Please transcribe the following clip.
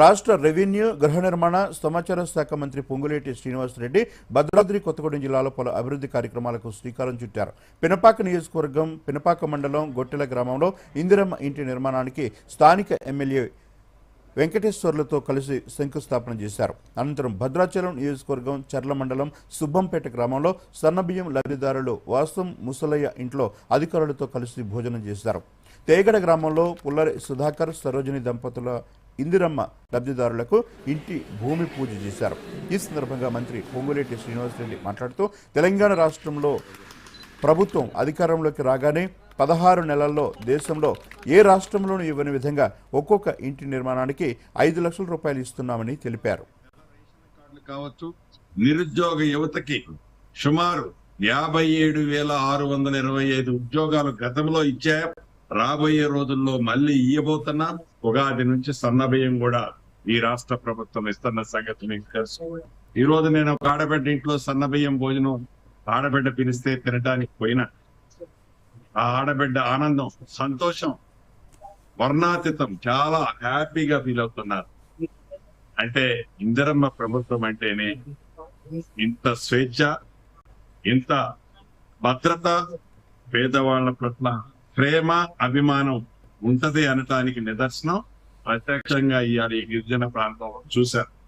రాష్ట్ర రెవెన్యూ గృహ నిర్మాణ సమాచార శాఖ మంత్రి పొంగులేటి శ్రీనివాసరెడ్డి భద్రాద్రి కొత్తగూడెం జిల్లాలో పలు అభివృద్ధి కార్యక్రమాలకు శ్రీకారం చుట్టారు. పినపాక నియోజకవర్గం పినపాక మండలం గొట్టెల గ్రామంలో ఇందిరమ్మ ఇంటి నిర్మాణానికి స్థానిక ఎమ్మెల్యే వెంకటేశ్వర్లతో కలిసి శంకుస్థాపన చేశారు. అనంతరం భద్రాచలం నియోజకవర్గం చర్ల మండలం సుబ్బంపేట గ్రామంలో సన్నబియ్యం లబ్ధిదారులు వాసం ముసలయ్య ఇంట్లో అధికారులతో కలిసి భోజనం చేశారు. తేగడ గ్రామంలో పుల్లరి సుధాకర్ సరోజిని దంపతుల ఇందిరమ్మ లబ్ధిదారులకు ఇంటి భూమి పూజ చేశారు. ఈ సందర్భంగా మంత్రి పొంగులేటి శ్రీనివాసరెడ్డి మాట్లాడుతూ తెలంగాణ రాష్ట్రంలో ప్రభుత్వం అధికారంలోకి రాగానే పదహారు నెలల్లో దేశంలో ఏ రాష్ట్రంలోనూ ఇవ్వని విధంగా ఒక్కొక్క ఇంటి నిర్మాణానికి ఐదు లక్షల రూపాయలు ఇస్తున్నామని తెలిపారు. కావచ్చు. నిరుద్యోగ యువతకి సుమారు యాభై ఏడు వేల ఆరు వందల ఇరవై ఐదు ఉద్యోగాలు గతంలో ఇచ్చా రాబోయే రోజుల్లో మళ్ళీ ఇయ్యబోతున్నా ఉగాది నుంచి సన్నబియ్యం కూడా ఈ రాష్ట్ర ప్రభుత్వం ఇస్తున్న సంగతి మీకు తెలుసు. ఈ రోజు నేను ఒక ఆడబిడ్డ ఇంట్లో సన్నబియ్యం భోజనం ఆడబిడ్డ పిలిస్తే తినడానికి పోయినా ఆ ఆడబిడ్డ ఆనందం సంతోషం వర్ణాతీతం చాలా హ్యాపీగా ఫీల్ అవుతున్నారు. అంటే ఇందిరమ్మ ప్రభుత్వం అంటేనే ఇంత స్వేచ్ఛ ఇంత భద్రత పేదవాళ్ళ పట్ల ప్రేమ అభిమానం ఉంటది అనటానికి నిదర్శనం. ప్రత్యక్షంగా ఇవాళ ఈ గిరిజన ప్రాంతం. చూశారు.